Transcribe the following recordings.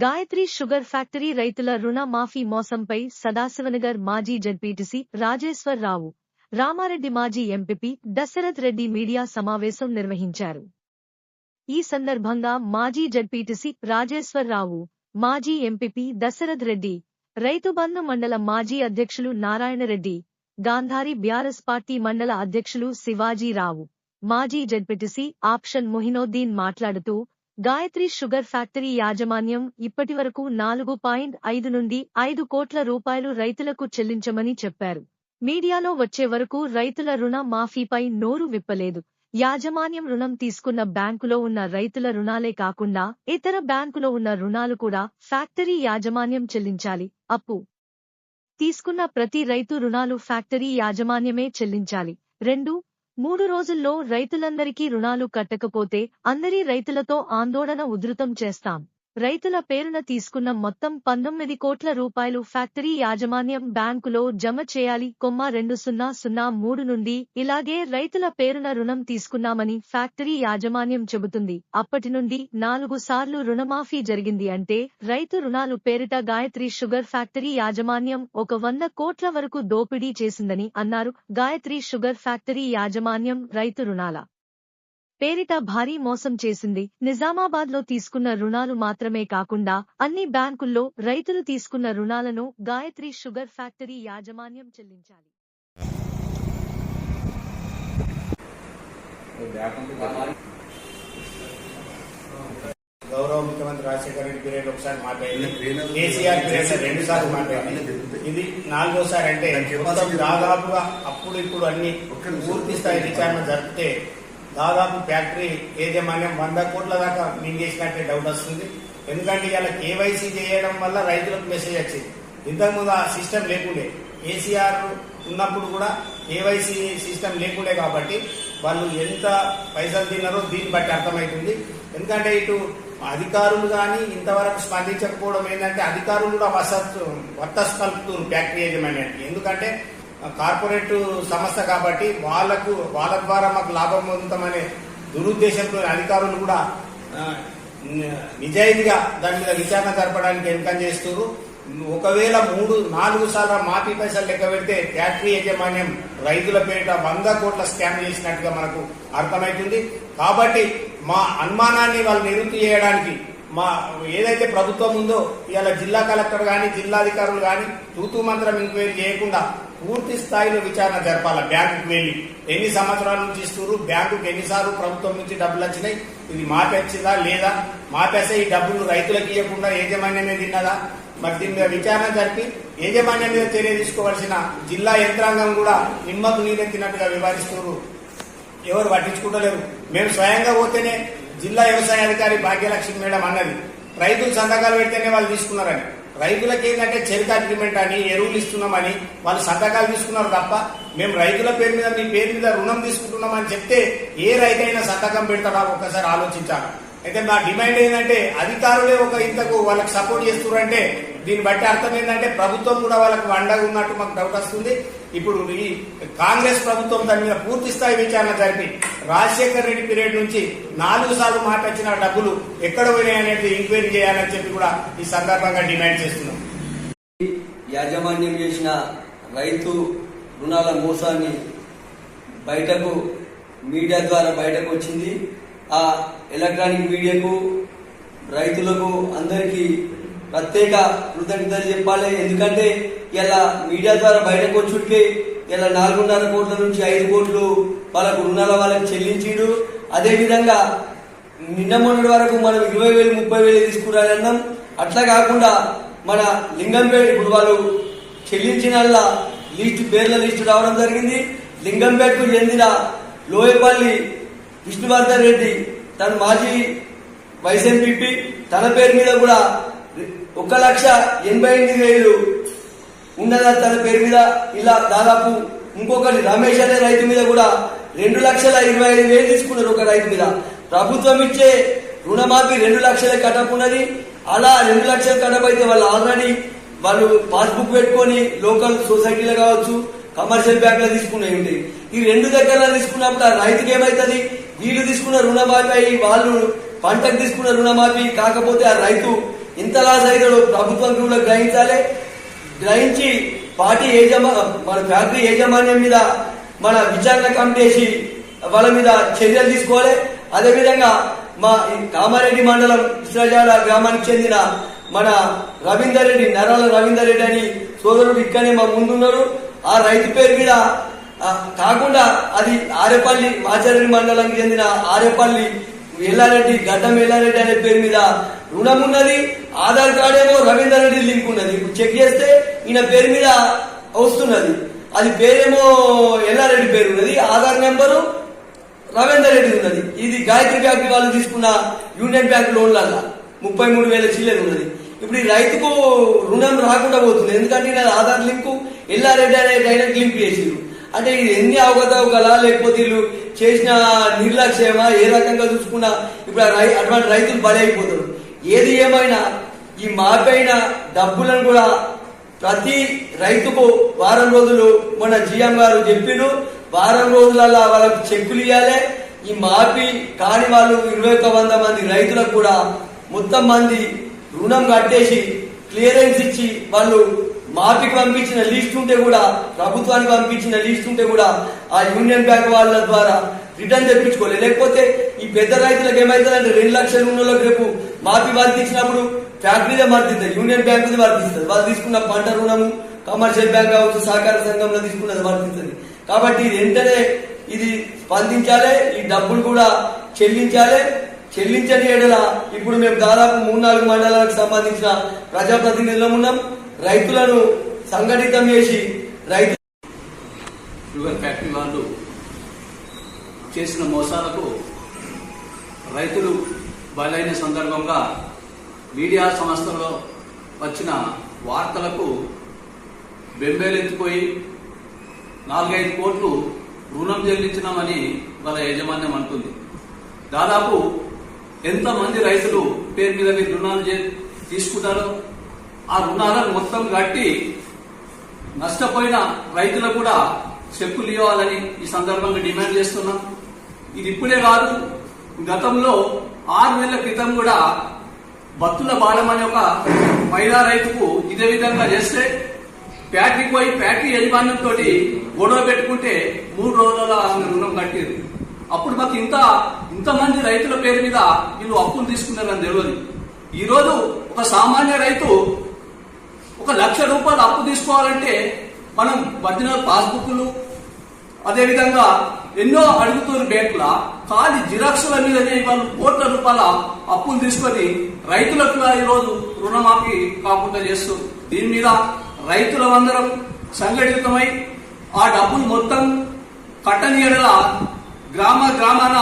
Gayatri sugar factory రైతుల రుణ మాఫీ మోసంపై సదాశివనగర్ మాజీ జడ్పీటీసీ రాజేశ్వర్ రావు రామారెడ్డి మాజీ ఎంపీపీ దశరథ్ రెడ్డి మీడియా సమావేశం నిర్వహించారు. ఈ సందర్భంగా మాజీ జడ్పీటీసీ రాజేశ్వర్ రావు మాజీ ఎంపీపీ దశరథ్ రెడ్డి రైతుబంధు మండల మాజీ అధ్యక్షులు నారాయణరెడ్డి గాంధారి బ్యారస్ పార్టీ మండల అధ్యక్షులు శివాజీరావు మాజీ జడ్పీటీసీ ఆప్షన్ మొహినోద్దీన్ మాట్లాడుతూ గాయత్రి షుగర్ ఫ్యాక్టరీ యాజమాన్యం ఇప్పటివరకు నాలుగు పాయింట్ ఐదు నుండి ఐదు కోట్ల రూపాయలు రైతులకు చెల్లించమని చెప్పారు. మీడియాలో వచ్చే వరకు రైతుల రుణ మాఫీపై నోరు విప్పలేదు. యాజమాన్యం రుణం తీసుకున్న బ్యాంకులో ఉన్న రైతుల రుణాలే కాకుండా ఇతర బ్యాంకులో ఉన్న రుణాలు కూడా ఫ్యాక్టరీ యాజమాన్యం చెల్లించాలి. అప్పు తీసుకున్న ప్రతి రైతు రుణాలు ఫ్యాక్టరీ యాజమాన్యమే చెల్లించాలి. రెండు మూడు రోజుల్లో రైతులందరికీ రుణాలు కట్టకపోతే అందరి రైతులతో ఆందోళన ఉధృతం చేస్తాం. రైతుల పేరున తీసుకున్న మొత్తం పంతొమ్మిది కోట్ల రూపాయలు ఫ్యాక్టరీ యాజమాన్యం బ్యాంకులో జమ చేయాలి కొమ్మ రెండు సున్నా సున్నా మూడు నుండి ఇలాగే రైతుల పేరున రుణం తీసుకున్నామని ఫ్యాక్టరీ యాజమాన్యం చెబుతుంది. అప్పటి నుండి నాలుగు సార్లు రుణమాఫీ జరిగింది అంటే రైతు రుణాలు పేరిట గాయత్రి షుగర్ ఫ్యాక్టరీ యాజమాన్యం ఒక వంద కోట్ల వరకు దోపిడీ చేసిందని అన్నారు. గాయత్రి షుగర్ ఫ్యాక్టరీ యాజమాన్యం రైతు రుణాల పేరిట భారీ మోసం చేసింది. నిజామాబాద్లో తీసుకున్న రుణాలు మాత్రమే కాకుండా అన్ని బ్యాంకుల్లో రైతులు తీసుకున్న రుణాలను గాయత్రి షుగర్ ఫ్యాక్టరీ యాజమాన్యం చెల్లించాలి. గౌరవ ముఖ్యమంత్రి రాజశేఖర రెడ్డి పీరియడ్ ఒకసారి మాట్లాడింది కేసీఆర్ పీరియడ్ రెండు సార్లు మాట్లాడింది ఇది నాలుగోసారి అంటే దాదాపుగా అప్పుడు ఇప్పుడు అన్ని పూర్తి స్థాయి విచారణ జరిపితే దాదాపు ఫ్యాక్టరీ యాజమాన్యం వంద కోట్ల దాకా మింగేసినట్టే డౌట్ వస్తుంది. ఎందుకంటే ఇలా కేవైసీ చేయడం వల్ల రైతులకు మెసేజ్ వచ్చింది. ఇంతకుముందు ఆ సిస్టమ్ లేకుండే. కేసీఆర్ ఉన్నప్పుడు కూడా కేవైసీ సిస్టమ్ లేకుండే కాబట్టి వాళ్ళు ఎంత పైసలు తిన్నారో దీన్ని బట్టి అర్థమవుతుంది ఎందుకంటే ఇటు అధికారులు కానీ ఇంతవరకు స్పందించకపోవడం ఏంటంటే అధికారులు కూడా వసత్ వత్త కలుపుతున్నారు ఫ్యాక్టరీ యాజమాన్యానికి. ఎందుకంటే కార్పొరేట్ సంస్థ కాబట్టి వాళ్ళకు వాళ్ళ ద్వారా మాకు లాభం పొందుతామనే దురుద్దేశంతో అధికారులు కూడా నిజాయితీగా దాని మీద విచారణ జరపడానికి ఎంకం చేస్తున్నారు ఒకవేళ మూడు నాలుగు సార్లు మాఫీ పైసలు లెక్క పెడితే ఫ్యాక్టరీ యాజమాన్యం రైతుల పేరిట వంద కోట్ల స్కామ్ చేసినట్టుగా మనకు అర్థమవుతుంది కాబట్టి మా అనుమానాన్ని వాళ్ళు నివృత్తి చేయడానికి మా ఏదైతే ప్రభుత్వం ఉందో ఇవాళ జిల్లా కలెక్టర్ కానీ జిల్లాధికారులు కానీ తూతూ మంత్రం ఎంక్వైరీ చేయకుండా పూర్తి స్థాయిలో విచారణ జరపాలి బ్యాంకుకి వెళ్ళి. ఎన్ని సంవత్సరాల నుంచి ఇస్తున్నారు బ్యాంకుకి ఎన్నిసార్లు ప్రభుత్వం నుంచి డబ్బులు వచ్చినాయి? ఇది మాపేచ్చిందా లేదా మాపేస్తే ఈ డబ్బులు రైతులకు ఇవ్వకుండా యాజమాన్యమే తిన్నదా? మరి దీని మీద విచారణ జరిపి యాజమాన్యం మీద చర్య తీసుకోవాల్సిన జిల్లా యంత్రాంగం కూడా నిమ్మకు నీరెత్తినట్టుగా వివరిస్తున్నారు ఎవరు పట్టించుకుంటలేరు. మేము స్వయంగా పోతేనే జిల్లా వ్యవసాయ అధికారి భాగ్యలక్ష్మి మేడం అన్నది. రైతులు సంతకాలు పెడితేనే వాళ్ళు తీసుకున్నారని. రైతులకి ఏంటంటే చెరుకు అగ్రిమెంట్ అని ఎరువులు ఇస్తున్నామని వాళ్ళు సంతకాలు తీసుకున్నారు తప్ప మేము రైతుల పేరు మీద మీ పేరు మీద రుణం తీసుకుంటున్నామని చెప్తే ఏ రైతైనా సంతకం పెడతాడా? ఒక్కసారి ఆలోచించాలి. అయితే నా డిమాండ్ ఏంటంటే అధికారులే ఒక ఇంతకు వాళ్ళకి సపోర్ట్ చేస్తున్నారంటే దీన్ని బట్టి అర్థం ఏంటంటే ప్రభుత్వం కూడా వాళ్ళకు అండగా ఉన్నట్టు మాకు డౌట్ వస్తుంది. ఇప్పుడు ఈ కాంగ్రెస్ ప్రభుత్వం దాని మీద పూర్తి స్థాయి విచారణ జరిపి రాజశేఖర్ రెడ్డి పీరియడ్ నుంచి నాలుగు సార్లు మాట వచ్చిన డబ్బులు ఎక్కడ పోయినాయి అనేది ఎంక్వైరీ చేయాలని చెప్పి కూడా ఈ సందర్భంగా డిమాండ్ చేస్తున్నాం. యాజమాన్యం చేసిన రైతు రుణాల మోసాన్ని బయటకు మీడియా ద్వారా బయటకు వచ్చింది. ఆ ఎలక్ట్రానిక్ మీడియాకు రైతులకు అందరికీ ప్రత్యేక కృతజ్ఞతలు చెప్పాలి. ఎందుకంటే ఇలా మీడియా ద్వారా బయటకు వచ్చుడికి ఇలా నాలుగున్నర కోట్ల నుంచి ఐదు కోట్లు వాళ్ళకు రుణాల వాళ్ళకి చెల్లించిండు. అదేవిధంగా నిన్న మొన్నటి వరకు మనం ఇరవై వేలు ముప్పై వేలు తీసుకురాలన్నాం అట్లా కాకుండా మన లింగంపేట ఇప్పుడు వాళ్ళు చెల్లించిన లిస్టు పేర్ల లిస్టు రావడం జరిగింది. లింగంపేటకు చెందిన లోయపల్లి విష్ణువర్ధన్ రెడ్డి తన మాజీ వైస్ ఎంపీపీ తన పేరు మీద కూడా ఒక లక్ష ఎనభై ఎనిమిది వేలు. ఉన్నదా తన పేరు మీద? ఇలా దాదాపు ఇంకొకటి రమేష్ అనే రైతు మీద కూడా రెండు లక్షల ఇరవై ఐదు వేలు తీసుకున్నారు ఒక రైతు మీద. ప్రభుత్వం ఇచ్చే రుణమాఫీ రెండు లక్షలే కట్టకున్నది అలా రెండు లక్షల కట్టబైతే అయితే వాళ్ళు ఆల్రెడీ వాళ్ళు పాస్బుక్ పెట్టుకొని లోకల్ సొసైటీలో కావచ్చు కమర్షియల్ బ్యాంక్ తీసుకునేవి తీసుకునే ఉంటాయి ఈ రెండు దగ్గర తీసుకున్నప్పుడు ఆ రైతుకి ఏమైతుంది? వీళ్ళు తీసుకున్న రుణమాఫీ అయ్యి వాళ్ళు పంటకు తీసుకున్న రుణమాఫీ కాకపోతే ఆ రైతు ఇంతలా జరిగాడు ప్రభుత్వం కూడా గ్రహించాలి. గ్రహించి పార్టీ యజమా మన ఫ్యాక్టరీ యాజమాన్యం మీద మన విచారణ కమిటీ వేసి వాళ్ళ మీద చర్యలు తీసుకోవాలి. అదేవిధంగా మా ఈ కామారెడ్డి మండలం ఇస్రాజాల గ్రామానికి చెందిన మన రవీందర్ రెడ్డి నరాల రవీందర్ రెడ్డి అని సోదరుడు ఇక్కడనే మా ముందున్నారు. ఆ రైతు పేరు మీద కాకుండా అది ఆరేపల్లి మాచారెడ్డి మండలానికి చెందిన ఆరేపల్లి ఎల్లారెడ్డి గడ్డం ఎల్లారెడ్డి అనే పేరు మీద రుణం ఉన్నది ఆధార్ కార్డ్ ఏమో రవీందర్ రెడ్డి లింక్ ఉన్నది. ఇప్పుడు చెక్ చేస్తే ఈయన పేరు మీద వస్తున్నది. అది పేరేమో ఎల్లారెడ్డి పేరు ఉన్నది ఆధార్ నెంబరు రవీందర్ రెడ్డి ఉన్నది. ఇది గాయత్రి బ్యాంక్ వాళ్ళు తీసుకున్న యూనియన్ బ్యాంక్ లోన్లల్లా ముప్పై మూడు వేల చిల్లర ఉన్నది. ఇప్పుడు ఈ రైతుకు రుణం రాకుండా పోతుంది. ఎందుకంటే ఈయన ఆధార్ లింకు ఎల్లారెడ్డి అనే డైరెక్ట్ లింక్ చేసిండ్రు అంటే ఇది ఎన్ని అవగతవగలా లేకపోతే వీళ్ళు చేసిన నిర్లక్ష్యమా ఏ రకంగా చూసుకున్నా ఇప్పుడు రై అటువంటి రైతులు బలైపోతారు అయిపోతారు. ఏది ఏమైనా ఈ మాపైన డబ్బులను కూడా ప్రతి రైతుకు వారం రోజులు మన జిఎం గారు చెప్పిండు. వారం రోజులలో వాళ్ళకు చెక్కులు ఇవ్వాలి ఈ మాపి కాని వాళ్ళు ఇరవై ఒక్క వంద మంది రైతులకు కూడా మొత్తం మంది రుణం కట్టేసి క్లియరెన్స్ ఇచ్చి వాళ్ళు మాపికి పంపించిన లిస్ట్ ఉంటే కూడా ప్రభుత్వానికి పంపించిన లిస్ట్ ఉంటే కూడా ఆ యూనియన్ బ్యాంక్ వాళ్ళ ద్వారా రిటర్న్ తెప్పించుకోలేదు లేకపోతే ఈ పెద్ద రైతులకు ఏమవుతుందంటే రెండు లక్షల రుణంలోకి రేపు మాపి వర్తించినప్పుడు ఫ్యాక్టరీదే వర్తిస్తుంది యూనియన్ బ్యాంకుది వర్తిస్తుంది వాళ్ళు తీసుకున్న పంట రుణము కమర్షియల్ బ్యాంక్ కావచ్చు సహకార సంఘంలో తీసుకున్నది వర్తిస్తుంది. కాబట్టి ఇది వెంటనే ఇది స్పందించాలి ఈ డబ్బులు కూడా చెల్లించాలి. చెల్లించని ఎడల ఇప్పుడు మేము దాదాపు మూడు నాలుగు మండలాలకు సంబంధించిన ప్రజాప్రతినిధులం ఉన్నాం. రైతులను సంఘటితం చేసి రైతు షుగర్ ఫ్యాక్టరీ వాళ్ళు చేసిన మోసాలకు రైతులు బలైన సందర్భంగా మీడియా సంస్థలో వచ్చిన వార్తలకు బెంబేలెత్తిపోయి నాలుగైదు కోట్లు రుణం చెల్లించినామని వాళ్ళ యాజమాన్యం అంటుంది. దాదాపు ఎంతమంది రైతులు పేరు మీద మీరు రుణాలు చే- తీసుకుంటారో ఆ రుణాలను మొత్తం కట్టి నష్టపోయిన రైతులకు కూడా చెక్కులు ఇవ్వాలని ఈ సందర్భంగా డిమాండ్ చేస్తున్నాం. ఇది ఇప్పుడే కాదు. గతంలో ఆరు నెలల క్రితం కూడా బత్తుల బాలం అనే ఒక మహిళా రైతుకు ఇదే విధంగా చేస్తే ఫ్యాక్టరీకి పోయి ఫ్యాక్టరీ యజమానులతో గొడవ పెట్టుకుంటే మూడు రోజుల ఆమె రుణం కట్టేది. అప్పుడు మాకు ఇంత ఇంతమంది రైతుల పేరు మీద వీళ్ళు అప్పులు తీసుకున్నారని తెలియదు. ఈరోజు ఒక సామాన్య రైతు ఒక లక్ష రూపాయలు అప్పు తీసుకోవాలంటే మనం ఒరిజినల్ పాస్బుక్లు అదేవిధంగా ఎన్నో అడుగుతున్న బ్యాంకుల ఖాళీ జిరాక్సుల మీదనే వాళ్ళు కోట్ల రూపాయల అప్పులు తీసుకొని రైతులకు ఈరోజు రుణమాఫీ కాకుండా చేస్తూ దీని మీద రైతులందరం సంఘటితమై ఆ డబ్బులు మొత్తం కట్టని ఎడల గ్రామ గ్రామాన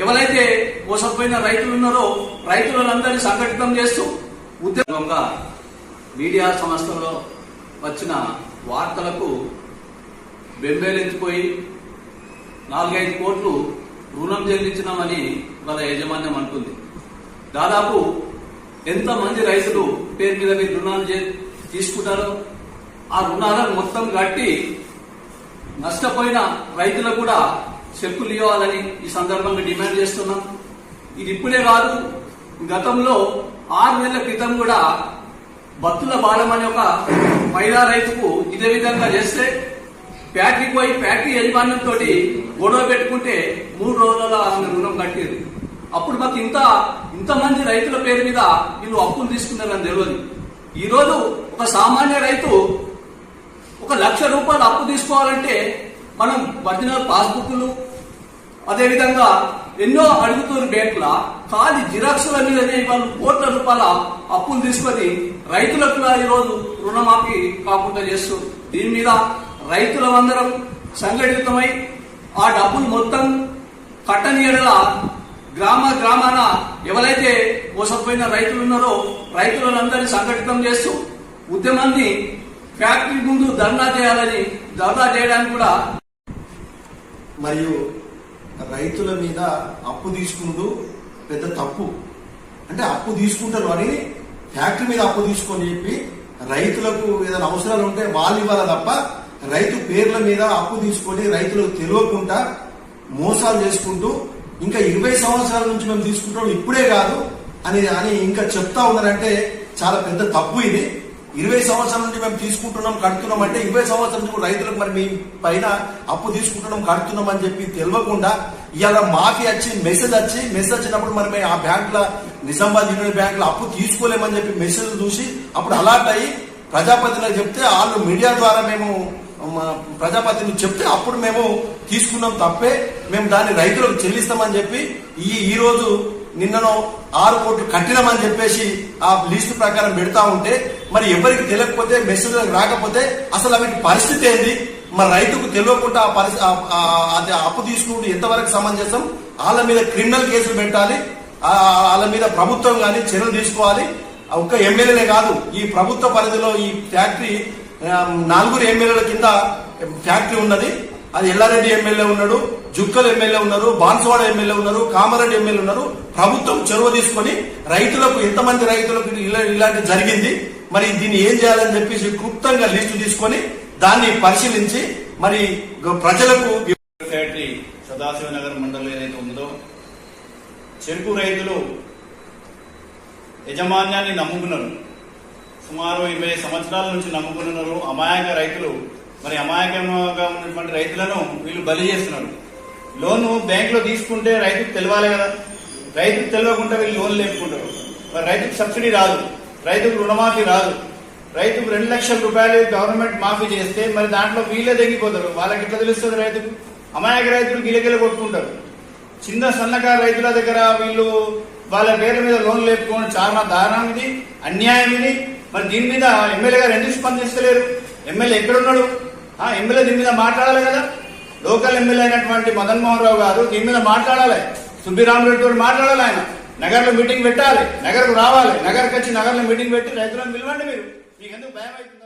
ఎవరైతే మోసపోయిన రైతులు ఉన్నారో రైతులందరినీ సంఘటితం చేస్తూ ఉద్యోగంగా మీడియా సంస్థలో వచ్చిన వార్తలకు బెంబేలెత్తిపోయి నాలుగైదు కోట్లు రుణం చెల్లించినామని వాళ్ళ యాజమాన్యం అంటుంది. దాదాపు ఎంతమంది రైతులు పేరు మీద మీరు రుణాలు చే- తీసుకుంటారో ఆ రుణాలను మొత్తం కట్టి నష్టపోయిన రైతులకు కూడా చెక్కులు ఇవ్వాలని ఈ సందర్భంగా డిమాండ్ చేస్తున్నాం. ఇది ఇప్పుడే కాదు గతంలో ఆరు నెలల క్రితం కూడా భక్తుల బాలం అనే ఒక మహిళా రైతుకు ఇదే విధంగా చేస్తే ఫ్యాక్టరీకి పోయి ఫ్యాక్టరీ యజమాన్యంతో గొడవ పెట్టుకుంటే మూడు రోజుల ఆమె రుణం కట్టేది. అప్పుడు మాకు ఇంత ఇంతమంది రైతుల పేరు మీద వీళ్ళు అప్పులు తీసుకున్నారని తెలియదు. ఈరోజు ఒక సామాన్య రైతు ఒక లక్ష రూపాయలు అప్పు తీసుకోవాలంటే మనం ఒరిజినల్ పాస్బుక్లు అదేవిధంగా ఎన్నో అడుగుతున్న బ్యాంకుల ఖాళీ జిరాక్సుల మీదనే వాళ్ళు కోట్ల రూపాయల అప్పులు తీసుకొని రైతులకు ఈరోజు రుణమాఫీ కాకుండా చేస్తూ దీని మీద రైతులందరం సంఘటితమై ఆ డబ్బులు మొత్తం కట్టని ఎడల గ్రామ గ్రామాన ఎవరైతే మోసపోయిన రైతులు ఉన్నారో రైతులందరినీ సంఘటితం చేస్తూ ఉద్యమాన్ని ఫ్యాక్టరీ ముందు ధర్నా చేయాలని ధర్నా చేయడానికి కూడా మరియు రైతుల మీద అప్పు తీసుకుంటూ పెద్ద తప్పు. అంటే అప్పు తీసుకుంటారు అని ఫ్యాక్టరీ మీద అప్పు తీసుకొని చెప్పి రైతులకు ఏదైనా అవసరాలు ఉంటే వాళ్ళు ఇవ్వాలి తప్ప రైతు పేర్ల మీద అప్పు తీసుకొని రైతులకు తెలియకుండా మోసాలు చేసుకుంటూ ఇంకా ఇరవై సంవత్సరాల నుంచి మేము తీసుకుంటాం ఇప్పుడే కాదు అని అని ఇంకా చెప్తా ఉన్నారంటే చాలా పెద్ద తప్పు ఇది. ఇరవై సంవత్సరాల నుంచి మేము తీసుకుంటున్నాం కడుతున్నాం అంటే ఇరవై సంవత్సరాల నుంచి కూడా రైతులకు మరి మీ పైన అప్పు తీసుకుంటున్నాం కడుతున్నాం అని చెప్పి తెలియకుండా ఇవాళ మాఫీ వచ్చి మెసేజ్ వచ్చి మెసేజ్ వచ్చినప్పుడు మరి మేము ఆ బ్యాంకుల నిజామాబాద్ యూనియన్ బ్యాంకులో అప్పు తీసుకోలేమని చెప్పి మెసేజ్ చూసి అప్పుడు అలర్ట్ అయ్యి ప్రజాపతిలో చెప్తే వాళ్ళు మీడియా ద్వారా మేము ప్రజాపతిని చెప్తే అప్పుడు మేము తీసుకున్నాం తప్పే. మేము దాన్ని రైతులకు చెల్లిస్తామని చెప్పి ఈ ఈ రోజు నిన్నను ఆరు కోట్లు కట్టినామని చెప్పేసి ఆ లిస్టు ప్రకారం పెడతా ఉంటే మరి ఎవరికి తెలియకపోతే మెసేజ్ రాకపోతే అసలు అవి పరిస్థితి ఏంది? మరి రైతుకు తెలియకుండా ఆ పరిస్థితి అది అప్పు తీసుకుంటూ ఎంతవరకు సమంజసం? వాళ్ళ మీద క్రిమినల్ కేసులు పెట్టాలి. వాళ్ళ మీద ప్రభుత్వం కానీ చర్యలు తీసుకోవాలి. ఒక్క ఎమ్మెల్యేనే కాదు ఈ ప్రభుత్వ పరిధిలో ఈ ఫ్యాక్టరీ నాలుగురు ఎమ్మెల్యేల కింద ఫ్యాక్టరీ ఉన్నది. అది ఎల్లారెడ్డి ఎమ్మెల్యే ఉన్నాడు జుక్కల్ ఎమ్మెల్యే ఉన్నారు బాన్సువాడ ఎమ్మెల్యే ఉన్నారు కామారెడ్డి ఎమ్మెల్యే ఉన్నారు. ప్రభుత్వం చొరవ తీసుకొని రైతులకు ఎంతమంది రైతులకు ఇలా ఇలాంటి జరిగింది. మరి దీన్ని ఏం చేయాలని చెప్పేసి క్లుప్తంగా లిస్టు తీసుకొని దాన్ని పరిశీలించి మరి ప్రజలకు ఫ్యాక్టరీ సదాశివనగర్ మండలం ఏదైతే ఉందో చెరుకు రైతులు యజమాన్యాన్ని నమ్ముకున్నారు. సుమారు ఇరవై సంవత్సరాల నుంచి నమ్ముకున్నారు అమాయక రైతులు. మరి అమాయకంగా ఉన్నటువంటి రైతులను వీళ్ళు బలి చేస్తున్నారు. లోను బ్యాంకులో తీసుకుంటే రైతుకు తెలవాలి కదా. రైతుకు తెలియకుండా వీళ్ళు లోన్ లేపుకుంటారు. మరి రైతుకు సబ్సిడీ రాదు. రైతుకు రుణమాఫీ రాదు. రైతుకు రెండు లక్షల రూపాయలు గవర్నమెంట్ మాఫీ చేస్తే మరి దాంట్లో వీళ్ళే తగ్గిపోతారు వాళ్ళకి ఎట్లా తెలుస్తుంది రైతుకు? అమాయక రైతులు గిలగిల కొట్టుకుంటారు. చిన్న సన్నకారు రైతుల దగ్గర వీళ్ళు వాళ్ళ పేరు మీద లోన్ లేపుకోవడం చాలా దారుణం ఇది అన్యాయం ఇది. మరి దీని మీద ఎమ్మెల్యే గారు ఎందుకు స్పందిస్తలేరు? ఎమ్మెల్యే ఎక్కడున్నాడు? ఆ ఎమ్మెల్యే దీని మీద మాట్లాడాలి కదా. లోకల్ ఎమ్మెల్యే అయినటువంటి మదన్ మోహన్ రావు గారు దీని మీద మాట్లాడాలి. సుబ్బిరామరెడ్డి గారు మాట్లాడాలి ఆయన. నగర్లో మీటింగ్ పెట్టాలి. నగర్కు రావాలి. నగర్కి వచ్చి నగర్లో మీటింగ్ పెట్టి రైతులను పిలవండి మీరు. మీకు ఎందుకు భయం అవుతుంది